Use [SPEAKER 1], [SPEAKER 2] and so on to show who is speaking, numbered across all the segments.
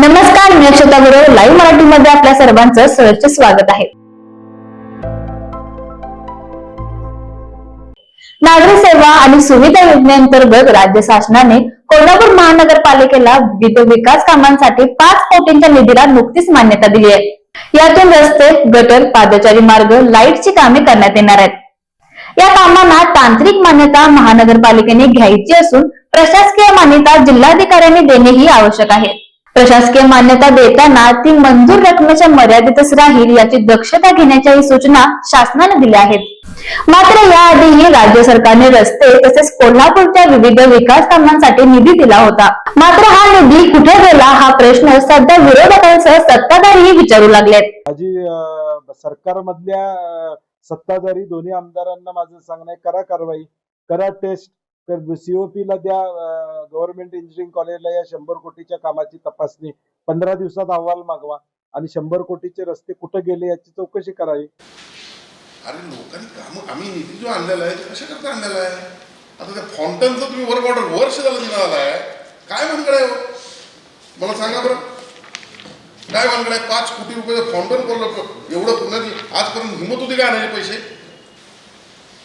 [SPEAKER 1] नमस्कार मी अक्षता गुरव. लाईव्ह मराठीमध्ये आपल्या सर्वांचं सहर्ष स्वागत आहे. नागरी सेवा आणि सुविधा योजनेअंतर्गत राज्य शासनाने कोल्हापूर महानगरपालिकेला विविध विकास कामांसाठी पाच कोटींच्या निधीला नुकतीच मान्यता दिली आहे. यातून रस्ते गटर पादचारी मार्ग लाईटची कामे करण्यात येणार आहेत. या कामांना तांत्रिक मान्यता महानगरपालिकेने घ्यायची असून प्रशासकीय मान्यता जिल्हाधिकाऱ्यांनी देणेही आवश्यक आहे. प्रशासकीय मान्यता देताना ती मंजूर रकमेच्या मर्यादेतच राहील याची दक्षता घेण्याच्याही सूचना शासनाने दिल्या आहेत. मात्र याआधीही राज्य सरकारने रस्ते तसेच कोल्हापूरच्या विविध विकास कामांसाठी निधी दिला होता. मात्र हा निधी कुठे गेला हा प्रश्न सध्या विरोधकांसह सत्ताधारीही विचारू लागलेत.
[SPEAKER 2] सरकारमधल्या सत्ताधारी दोन्ही आमदारांना माझं सांगणं आहे करा कारवाई करा टेस्ट सीओपी ला द्या गव्हर्नमेंट इंजिनिअरिंग कॉलेजला या शंभर कोटीच्या कामाची तपासणी. पंधरा दिवसात अहवाल मागवा आणि शंभर कोटीचे रस्ते कुठे गेले याची चौकशी करावी.
[SPEAKER 3] अरे लोकांनी काम आम्ही निधी जो आणलेला आहे तो कशा करता आणलेला आहे? आता त्या फाउंटनचं तुम्ही वर्क ऑर्डर वर्ष झालं दिला आहे काय भानगड आहे हो? मला सांगा बरं. काय भानगड आहे? पाच कोटी रुपये फाउंटन करलं एवढं पुन्हा आजपर्यंत हिंमत होती का आणायचे पैसे?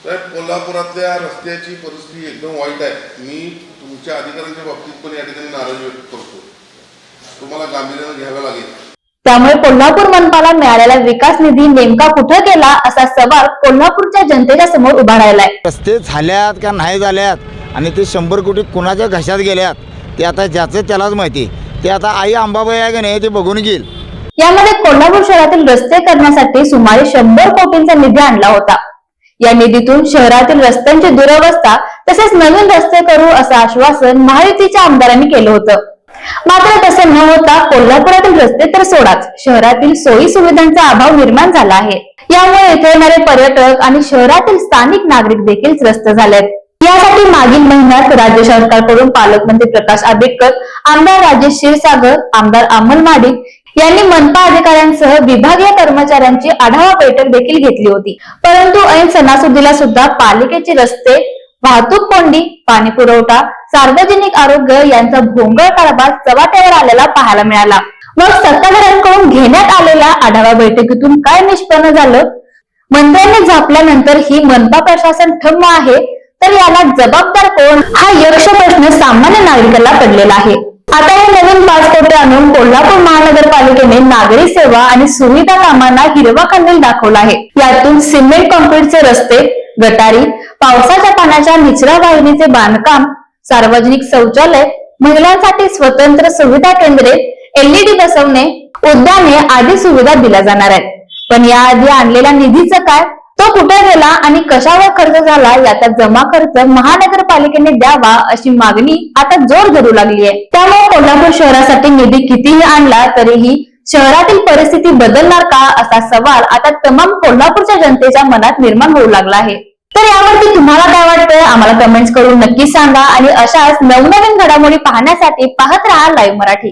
[SPEAKER 3] साहेब कोल्हापुरातल्या रस्त्याची परिस्थिती एकदम वाईट आहे. मी तुमच्या अधिकाऱ्यांच्या बाबतीत पण या ठिकाणी नाराजी व्यक्त करतो तुम्हाला गांभीर्यानं घ्यावं लागेल.
[SPEAKER 1] त्यामुळे कोल्हापूर मनपाला मिळालेला विकास निधी नेमका कुठे गेला असा सवाल कोल्हापूरच्या जनतेच्या समोर उभा राहिलाय.
[SPEAKER 4] रस्ते झाल्यात का नाही झाल्यात? आणि ते शंभर कोटी कुणाच्या घशात गेल्यात? ते आता ज्याचं त्यालाच माहिती. ते आता आई अंबाबाई आहे का नाही ते बघून घेईल.
[SPEAKER 1] यामध्ये कोल्हापूर शहरातील रस्ते करण्यासाठी सुमारे शंभर कोटींचा निधी आणला होता. या निधीतून शहरातील रस्त्यांची दुरवस्था तसेच नवीन रस्ते करू असं आश्वासन महायुतीच्या आमदारांनी केलं होतं. मात्र तसं न होता कोल्हापुरातील रस्ते तर सोडाच. शहरातील सोयी सुविधांचा अभाव निर्माण झाला आहे. यामुळे येथे येणारे पर्यटक आणि शहरातील स्थानिक नागरिक देखील त्रस्त झालेत. यासाठी मागील महिन्यात राज्य सरकारकडून पालकमंत्री प्रकाश आंबेडकर आमदार राजेश क्षीरसागर आमदार अमल माडिक यांनी मनपा अधिकाऱ्यांसह विभागीय कर्मचाऱ्यांची आढावा बैठक देखील घेतली होती. परंतु ऐन सणासुदीला सुद्धा पालिकेचे रस्ते वाहतूक कोंडी पाणी पुरवठा सार्वजनिक आरोग्य यांचा भोंगळ कारभार चव्हाट्यावर आलेला पाहायला मिळाला. मग सत्ताधाऱ्यांकडून घेण्यात आलेल्या आढावा बैठकीतून काय निष्पन्न झालं? मंत्र्यांनी झापल्यानंतर ही मनपा प्रशासन ठम्म आहे तर याला जबाबदार कोण? हा यक्ष प्रश्न सामान्य नागरिकाला पडलेला आहे. आता हे नवीन पाच कोटी आणून कोल्हापूर महानगरपालिकेने नागरी सेवा आणि सुविधा कामांना हिरवा कंदील दाखवला आहे. यातून सिमेंट कॉन्क्रीटचे रस्ते गटारी पावसाच्या पाण्याच्या निचरा वाहिनीचे बांधकाम सार्वजनिक शौचालय महिलांसाठी स्वतंत्र सुविधा केंद्रे एलईडी बसवणे उद्याने आदी सुविधा दिल्या जाणार आहेत. पण याआधी आणलेल्या निधीचं काय? तो कुठे गेला आणि कशावर खर्च झाला याचा जमा खर्च महानगरपालिकेने द्यावा अशी मागणी आता जोर धरू लागली आहे त्यामुळे कोल्हापूर शहरासाठी निधी कितीही आणला तरीही शहरातील परिस्थिती बदलणार का असा सवाल आता तमाम कोल्हापूरच्या जनतेच्या मनात निर्माण होऊ लागला आहे. तर यावरती तुम्हाला काय वाटतं आम्हाला कमेंट्स करून नक्की सांगा आणि अशाच नवनवीन घडामोडी पाहण्यासाठी पाहत राहा लाईव्ह मराठी.